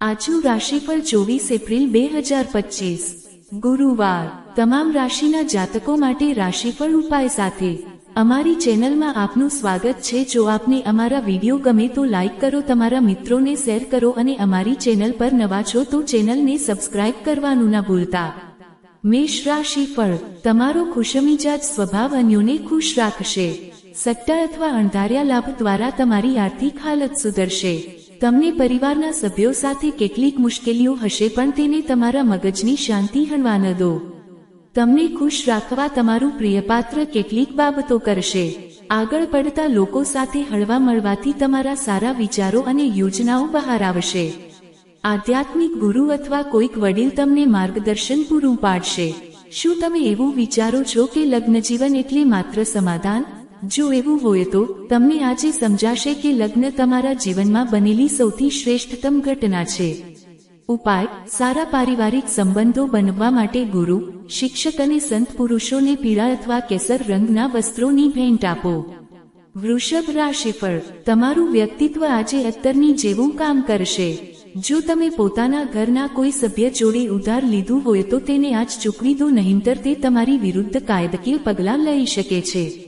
આજનું રાશિફળ ચોવીસ એપ્રિલ બે હજાર પચીસ. ગુરુવાર. તમામ રાશિના જાતકો માટે રાશિફળ ઉપાય સાથે. અમારી ચેનલમાં આપનું સ્વાગત છે. જો આપને અમારા વીડિયો ગમે તો લાઈક કરો, તમારા મિત્રોને શેર કરો અને અમારી ચેનલ પર નવા છો તો ચેનલને સબસ્ક્રાઇબ કરવાનું ના ભૂલતા. મેષ રાશિફળ તમારો ખુશમિજાજ સ્વભાવ અન્યોને ખુશ રાખશે. સટ્ટા અથવા અણધાર્યા લાભ દ્વારા તમારી આર્થિક હાલત સુધરશે. તમને પરિવારના સભ્યો સાથે કેટલીક મુશ્કેલીઓ હશે પણ તેને તમારા મગજની શાંતિ હણવા ન દો. તમને ખુશ રાખવા તમારું પ્રિયપાત્ર કેટલીક બાબતો કરશે. આગળ પડતા લોકો સાથે હળવા મળવાથી તમારા સારા વિચારો અને યોજનાઓ બહાર આવશે. આધ્યાત્મિક ગુરુ અથવા કોઈક વડીલ તમને માર્ગદર્શન પૂરું પાડશે. શું તમે એવું વિચારો છો કે લગ્નજીવન એટલે માત્ર સમાધાન? જો એવું હોય તો, તમને આજે સમજાશે કે લગ્ન તમારા જીવનમાં બનેલી સૌથી શ્રેષ્ઠતમ ઘટના છે. ઉપાય, સારા પારિવારિક સંબંધો બનવા માટે ગુરુ, શિક્ષક અને સંત પુરુષોને પીળા અથવા કેસર રંગના વસ્ત્રોની ભેટ આપો. વૃષભ રાશિફળ, તમારું વ્યક્તિત્વ આજે અત્તરની જેવું કામ કરશે. જો તમે પોતાના ઘરના કોઈ સભ્ય જોડે ઉધાર લીધું હોય તો તેને આજ ચૂકવી દો નહીંતર તે તમારી વિરુદ્ધ કાયદકીય પગલાં લઈ શકે છે.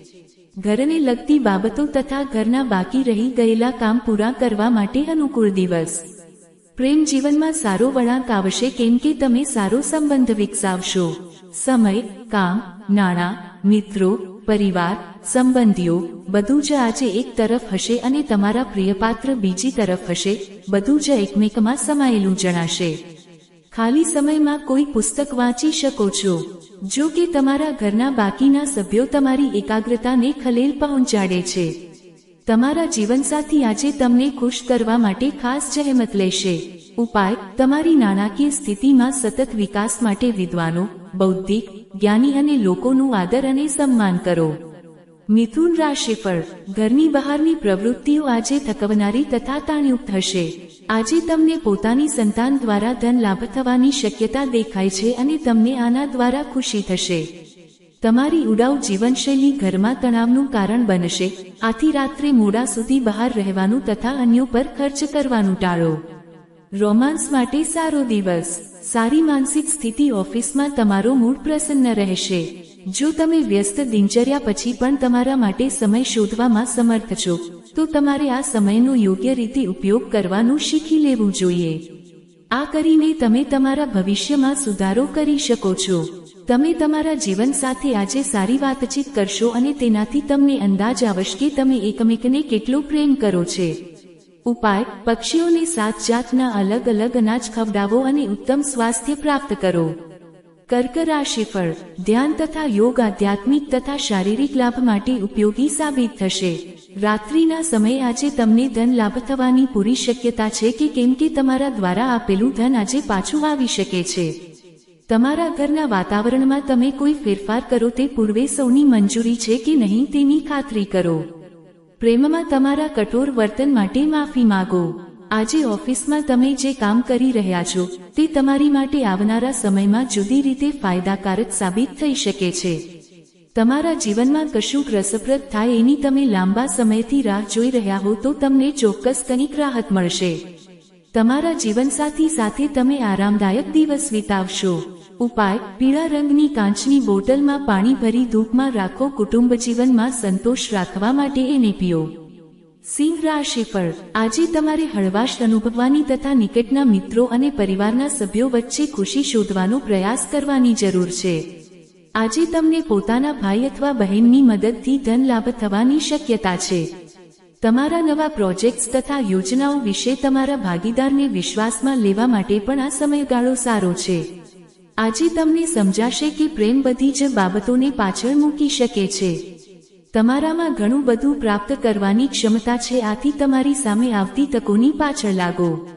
ઘરને લગતી બાબતો તથા ઘરના બાકી રહી ગયેલા કામ પૂરા કરવા માટે અનુકૂળ દિવસ. પ્રેમ જીવનમાં સારો વળાંક આવશે કેમ કે તમે સારો સંબંધ વિકસાવશો. સમય, કામ, નાણાં, મિત્રો, પરિવાર, સંબંધીઓ, બધું જ આજે એક તરફ હશે અને તમારા પ્રિયપાત્ર બીજી તરફ હશે, બધું જ એકમેકમાં સમાયેલું જણાશે. ખાલી સમયમાં કોઈ પુસ્તક વાંચી શકો છો, જો કે તમારા ઘરના બાકીના સભ્યો તમારી એકાગ્રતાને ખલેલ પહોંચાડે છે. તમારા જીવનસાથી આજે તમને ખુશ કરવા માટે ખાસ જહેમત લેશે. ઉપાય, તમારી નાણાકીય સ્થિતિમાં સતત વિકાસ માટે વિદ્વાનો, બૌદ્ધિક, જ્ઞાની અને લોકોનું આદર અને સન્માન કરો. મિથુન રાશિ પર ઘરની બહારની પ્રવૃત્તિઓ આજે થકવનારી તથા તાણયુક્ત હશે. આજે તમને પોતાની સંતાન દ્વારા ધન લાભ થવાની શક્યતા દેખાય છે અને તમને આના દ્વારા ખુશી થશે. તમારી ઉડાઉ જીવનશૈલી ઘરમાં તણાવનું કારણ બનશે. આથી રાત્રે મોડા સુધી બહાર રહેવાનું તથા અન્યો પર ખર્ચ કરવાનું ટાળો. રોમાન્સ માટે સારો દિવસ. સારી માનસિક સ્થિતિ ઓફિસમાં તમારો મૂડ પ્રસન્ન રહેશે. જો તમે વ્યસ્ત દિનચર્યા પછી પણ તમારા માટે સમય શોધવામાં સમર્થ છો, તો તમારે આ સમયનો યોગ્ય રીતે ઉપયોગ કરવાનું શીખી લેવું જોઈએ. આ કરીને તમે તમારા ભવિષ્યમાં સુધારો કરી શકો છો. તમે તમારા જીવન સાથે આજે સારી વાતચીત કરશો અને તેનાથી તમને અંદાજ આવશે કે તમે એકમેકને કેટલો પ્રેમ કરો છે. ઉપાય, પક્ષીઓને સાત જાતના અલગ અલગ અનાજ ખવડાવો અને ઉત્તમ સ્વાસ્થ્ય પ્રાપ્ત કરો. કર્ક રાશિફળ ધ્યાન તથા યોગ આધ્યાત્મિક તથા શારીરિક લાભ માટે ઉપયોગી સાબિત થશે. રાત્રિના સમયે આજે તમને ધન લાભ થવાની પૂરી શક્યતા છે કે કેમ કે તમારા દ્વારા આપેલું ધન આજે પાછું આવી શકે છે. તમારા ઘરના વાતાવરણમાં તમે કોઈ ફેરફાર કરો તે પૂર્વે સૌની મંજૂરી છે કે નહીં તેની ખાતરી કરો. પ્રેમમાં તમારા કઠોર વર્તન માટે માફી માગો. આજે ઓફિસમાં તમે જે કામ કરી રહ્યા છો, તે તમારી માટે આવનારા સમયમાં જુદી રીતે ફાયદાકારક સાબિત થઈ શકે છે. તમારા જીવનમાં કશુંક રસપ્રદ થાય એની તમે લાંબા સમયથી રાહ જોઈ રહ્યા હો તો તમને ચોક્કસ કંઈક રાહત મળશે. તમારા જીવનસાથી સાથે તમે આરામદાયક દિવસ વિતાવશો. ઉપાય, પીળા રંગની કાંચની બોટલમાં પાણી ભરી ધૂપમાં રાખો, કુટુંબ જીવનમાં સંતોષ રાખવા માટે એને પીઓ. સિંહ રાશિફળ આજે તમારે હળવાશ અનુભવવાની તથા નિકટના મિત્રો અને પરિવારના સભ્યો વચ્ચે ખુશી શોધવાનો પ્રયાસ કરવાની જરૂર છે. આજે તમને પોતાના ભાઈ અથવા બહેનની મદદથી ધન લાભ થવાની શક્યતા છે. તમારા નવા પ્રોજેક્ટ્સ તથા યોજનાઓ વિશે તમારા ભાગીદારને વિશ્વાસમાં લેવા માટે પણ આ સમયગાળો સારો છે. આજે તમને સમજાશે કે પ્રેમ બધી જ બાબતોને પાછળ મૂકી શકે છે. તમારામાં ઘણું બધું પ્રાપ્ત કરવાની ક્ષમતા છે, આથી તમારી સામે આવતી તકોની પાછળ લાગો.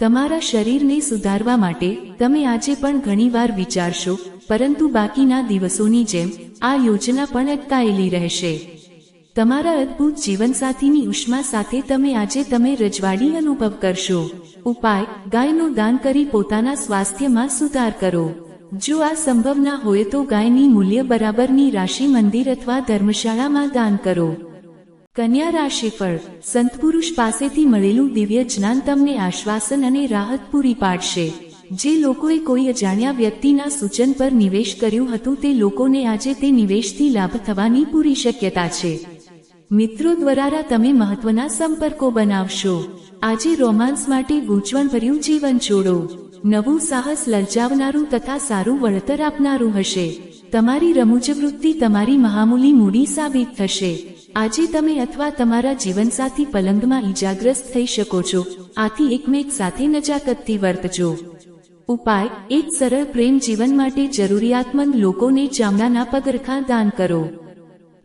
તમારા શરીરને સુધારવા માટે તમે આજે પણ ઘણીવાર વિચારશો, પરંતુ બાકીના દિવસોની જેમ આ યોજના પણ અટકાયેલી રહેશે. તમારા અદ્ભુત જીવનસાથીની ઉષ્મા સાથે તમે આજે તમે રજવાડી અનુભવ કરશો. ઉપાય, ગાયનું દાન કરી પોતાના સ્વાસ્થ્યમાં સુધાર કરો. જો આ સંભવ ના હોય તો ગાયની મૂલ્ય બરાબરની રાશિ મંદિર અથવા ધર્મશાળામાં દાન કરો. કન્યા રાશિફળ સંતપુરુષ પાસેથી મળેલું દિવ્ય જ્ઞાન તમને આશ્વાસન અને રાહત પૂરી પાડશે. જે લોકોએ કોઈ અજાણ્યા વ્યક્તિના સૂચન પર નિવેશ કર્યું હતું તે લોકોને આજે તે નિવેશથી લાભ થવાની પૂરી શક્યતા છે. મિત્રો દ્વારા તમે મહત્વના સંપર્કો બનાવશો. આજે રોમાન્સ માટે ગૂંચવણભર્યું જીવન છોડો. નવું સાહસ લલચાવનારું તથા સારું વળતર આપનારું હશે. તમારી રમૂજ વૃત્તિ તમારી મહામૂલી મૂડી સાબિત થશે. આજે તમે અથવા તમારા જીવનસાથી પલંગમાં ઈજાગ્રસ્ત થઈ શકો છો. આથી એકમેક સાથે નજાકતથી વર્તજો. ઉપાય, એક સરળ પ્રેમ જીવન માટે જરૂરિયાતમંદ લોકોને ચામડાના પગરખાં દાન કરો.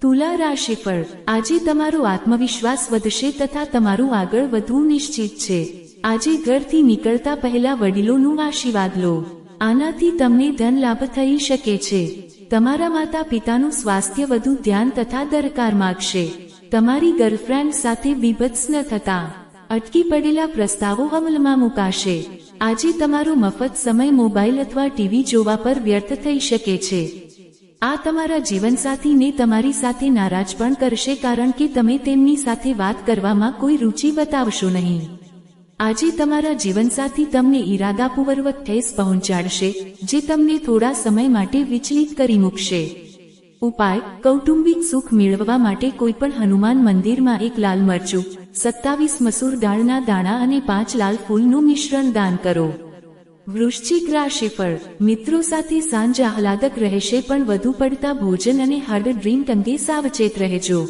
તુલા રાશિ પર આજે તમારો આત્મવિશ્વાસ વધશે તથા તમારું આગળ વધવું નિશ્ચિત છે. આજે ઘરથી નીકળતા પહેલા વડીલોનું આશીર્વાદ લો. આનાથી તમને ધન લાભ થઈ શકે છે. તમારા માતા પિતાનું સ્વાસ્થ્ય વધુ ધ્યાન તથા દરકાર માગશે. તમારી ગર્લફ્રેન્ડ સાથે બીભત્સ ન થતા. અટકી પડેલા પ્રસ્તાવો અમલમાં મુકાશે. આજે તમારો મફત સમય મોબાઈલ અથવા ટીવી જોવા પર વ્યર્થ થઈ શકે છે. આ તમારા જીવનસાથીને તમારી સાથે નારાજ પણ કરશે કારણ કે તમે તેમની સાથે વાત કરવામાં કોઈ રુચિ બતાવશો નહીં. આજે તમારા જીવનસાથી તમને ઈરાદાપૂર્વક ઠેસ પહોંચાડશે, જે તમને થોડા સમય માટે વિચલિત કરી મૂકશે. ઉપાય, કૌટુંબિક સુખ મેળવવા માટે કોઈપણ હનુમાન મંદિરમાં એક લાલ મરચું, સત્તાવીસ મસૂર દાળના દાણા અને પાંચ લાલ ફૂલનું મિશ્રણ દાન કરો. વૃશ્ચિક રાશિફળ મિત્રો સાથે સાંજ આહલાદક રહેશે પણ વધુ પડતા ભોજન અને હાર્ડ ડ્રિંક અંગે સાવચેત રહેજો.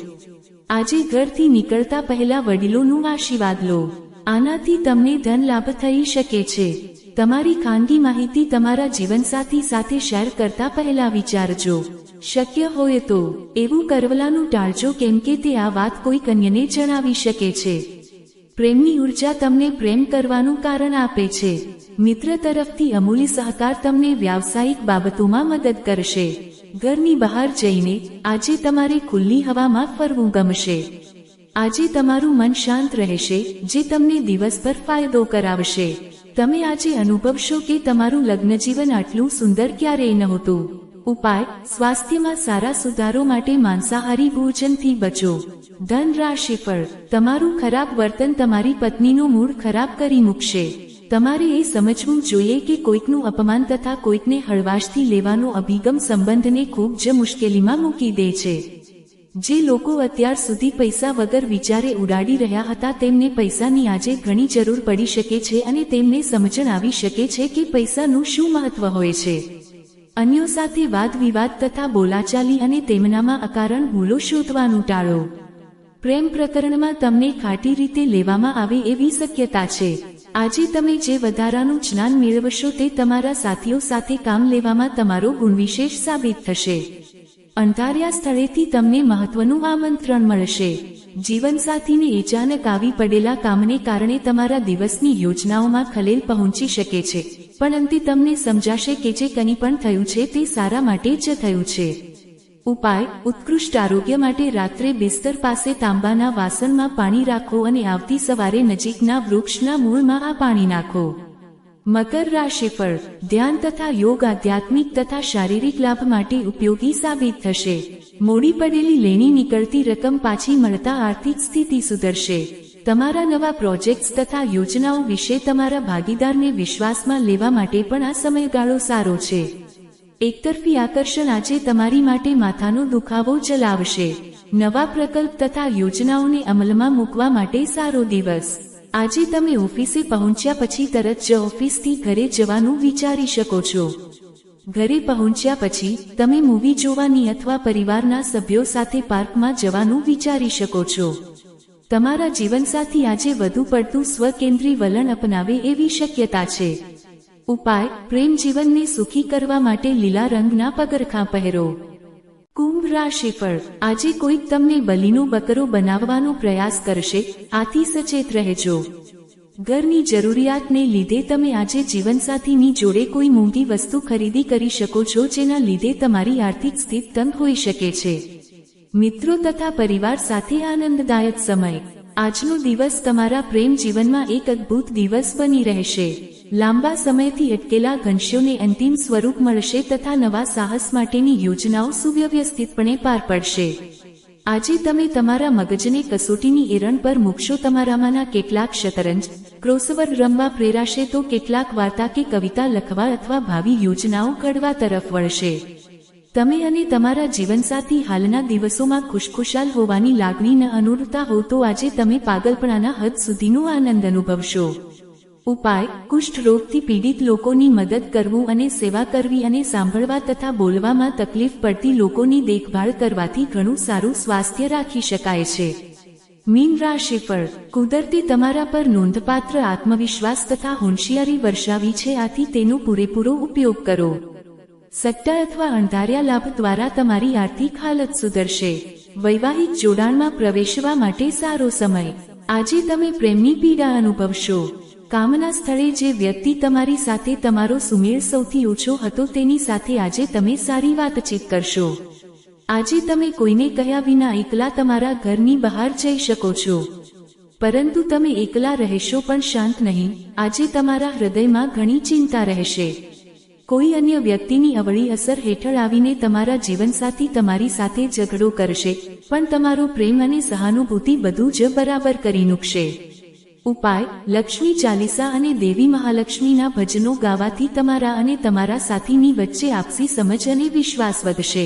આજે ઘરથી નીકળતા પહેલા વડીલોનું આશીર્વાદ લો. આનાથી તમને ધન લાભ થઈ શકે છે. તમારી ખાનગી માહિતી તમારા જીવનસાથી સાથે શેર કરતા પહેલા વિચારજો. શક્ય હોય તો, એવું કરવલાનું ટાળજો કેમ કે તે આ વાત કોઈ કન્યને જણાવી શકે છે. પ્રેમની ઊર્જા તમને પ્રેમ કરવાનું કારણ આપે છે. મિત્ર તરફથી અમૂલ્ય સહકાર તમને વ્યાવસાયિક બાબતોમાં મદદ કરશે. ઘરની બહાર જઈને આજે તમારે ખુલ્લી હવામાં ફરવું ગમશે. આજે તમારું મન શાંત રહેશે, જે તમને દિવસભર ફાયદો કરાવશે. તમે આજે અનુભવશો કે તમારું લગ્નજીવન આટલું સુંદર ક્યારેય નહોતું. ઉપાય, સ્વાસ્થ્યમાં સારા સુધારો માટે માંસાહારી ભોજનથી બચો. ધન રાશિફળ તમારું ખરાબ વર્તન તમારી પત્નીનું મૂડ ખરાબ કરી મૂકશે. તમારે એ સમજવું જોઈએ કે કોઈકનું અપમાન તથા કોઈકને હળવાશથી લેવાનો અભિગમ સંબંધને ખૂબ જ મુશ્કેલીમાં મૂકી દે છે. જે લોકો અત્યાર સુધી પૈસા વગર વિચારે ઉડાડી રહ્યા હતા, તેમને પૈસાની આજે ઘણી જરૂર પડી શકે છે અને તેમને સમજણ આવી શકે છે કે પૈસાનું શું મહત્વ હોય છે. અન્યો સાથે વાદ વિવાદ તથા બોલાચાલી અને તેમનામાં અકારણ ભૂલો શોધવાનું ટાળો. પ્રેમ પ્રકરણમાં તમને ખાટી રીતે લેવામાં આવે એવી શક્યતા છે. આજે તમે જે વધારાનું જ્ઞાન મેળવશો તે તમારા સાથીઓ સાથે કામ લેવામાં તમારો ગુણવિશેષ સાબિત થશે. અંધાર્યા સ્થળેથી તમને મહત્વનું આમંત્રણ મળશે. જીવનસાથીને અચાનક આવી પડેલા કામને કારણે તમારા દિવસની યોજનાઓમાં ખલેલ પહોંચી શકે છે. પણ અંતે તમને સમજાશે કે જે કંઈ પણ થયું છે તે સારા માટે જ થયું છે. ઉપાય, ઉત્કૃષ્ટ આરોગ્ય માટે રાત્રે બિસ્તર પાસે તાંબાના વાસણમાં પાણી રાખો અને આવતી સવારે નજીકના વૃક્ષના મૂળમાં આ પાણી નાખો. મકર રાશિફળ ધ્યાન તથા યોગ આધ્યાત્મિક તથા શારીરિક લાભ માટે ઉપયોગી સાબિત થશે. મોડી પડેલી લેણી નીકળતી રકમ પાછી મળતા આર્થિક સ્થિતિ સુધરશે. તમારા નવા પ્રોજેક્ટ્સ તથા યોજનાઓ વિશે તમારા ભાગીદારને વિશ્વાસમાં લેવા માટે પણ આ સમયગાળો સારો છે. એકતરફી આકર્ષણ આજે તમારી માટે માથાનો દુખાવો ચલાવશે. નવા પ્રકલ્પ તથા યોજનાઓને અમલમાં મૂકવા માટે સારો દિવસ. આજે તમે ઓફિસે પહોંચ્યા પછી તરત જ ઓફિસથી ઘરે જવાનું વિચારી શકો છો. ઘરે પહોંચ્યા પછી તમે મૂવી જોવાની અથવા પરિવારના સભ્યો સાથે પાર્કમાં જવાનું વિચારી શકો છો. તમારા જીવનસાથી આજે વધુ પડતું સ્વકેન્દ્રી વલણ અપનાવે એવી શક્યતા છે. ઉપાય, પ્રેમ જીવનને સુખી કરવા માટે લીલા રંગના પગરખાં પહેરો. કુંભ રાશિફળ આજે કોઈક તમને બલીનો બકરો બનાવવાનો પ્રયાસ કરશે, આથી સચેત રહેજો. ઘરની જરૂરિયાતને લીધે તમે આજે જીવનસાથીની જોડે કોઈ મોંઘી વસ્તુ ખરીદી કરી શકો છો, જેના લીધે તમારી આર્થિક સ્થિતિ તંગ હોઈ શકે છે. મિત્રો તથા પરિવાર સાથે આનંદદાયક સમય. આજનો દિવસ તમારા પ્રેમ જીવનમાં એક અદ્ભુત દિવસ બની રહેશે. લાંબા સમયથી અટકેલા ઘનશ્યોને અંતિમ સ્વરૂપ મળશે તથા નવા સાહસ માટેની યોજનાઓ સુવ્યવસ્થિતપણે પાર પડશે. આજે તમે તમારા મગજને કસોટીની એરણ પર મૂકશો તમારામાંના કેટલાક શતરંજ, ક્રોસવર રમવા પ્રેરાશે તો કેટલાક વાર્તા કે કવિતા લખવા અથવા ભાવિ યોજનાઓ ઘડવા તરફ વળશે. તમે અને તમારા જીવનસાથી હાલના દિવસોમાં ખુશખુશાલ હોવાની લાગણી ન અનુભવતા હો તો આજે તમે પાગલપણાના હદ સુધીનો આનંદ અનુભવશો. ઉપાય કુષ્ઠ રોગથી પીડિત લોકોની મદદ કરવું અને સેવા કરવી અને સાંભળવા તથા બોલવામાં તકલીફ પડતી લોકોની દેખભાળ કરવાથી ઘણું સારું સ્વાસ્થ્ય રાખી શકાય છે. મીન રાશિફળ કુદરતી તમારા પર નોંધપાત્ર આત્મવિશ્વાસ તથા હોંશિયારી વર્ષાવી છે, આથી તેનો પૂરેપૂરો ઉપયોગ કરો. સટ્ટા અથવા અણધાર્યા લાભ દ્વારા તમારી આર્થિક હાલત સુધરશે. વૈવાહિક જોડાણમાં પ્રવેશવા માટે સારો સમય. આજે તમે પ્રેમની પીડા અનુભવશો. કામના સ્થળે જે વ્યક્તિ તમારી સાથે તમારો સુમેળ સૌથી ઓછો હતો તેની સાથે આજે તમે સારી વાતચીત કરશો. આજે તમે કોઈને કહ્યા વિના એકલા તમારા ઘરની બહાર જઈ શકો છો. પરંતુ તમે એકલા રહેશો પણ શાંત નહીં. આજે તમારા હૃદયમાં ઘણી ચિંતા રહેશે. કોઈ અન્ય વ્યક્તિની અવળી અસર હેઠળ આવીને તમારા જીવનસાથી તમારી સાથે ઝઘડો કરશે, પણ તમારો પ્રેમ અને સહાનુભૂતિ બધું જ બરાબર કરી મૂકશે. ઉપાય, લક્ષ્મી ચાલીસા અને દેવી મહાલક્ષ્મીના ભજનો ગાવાથી તમારા અને તમારા સાથીની વચ્ચે આપસી સમજ અને વિશ્વાસ વધશે.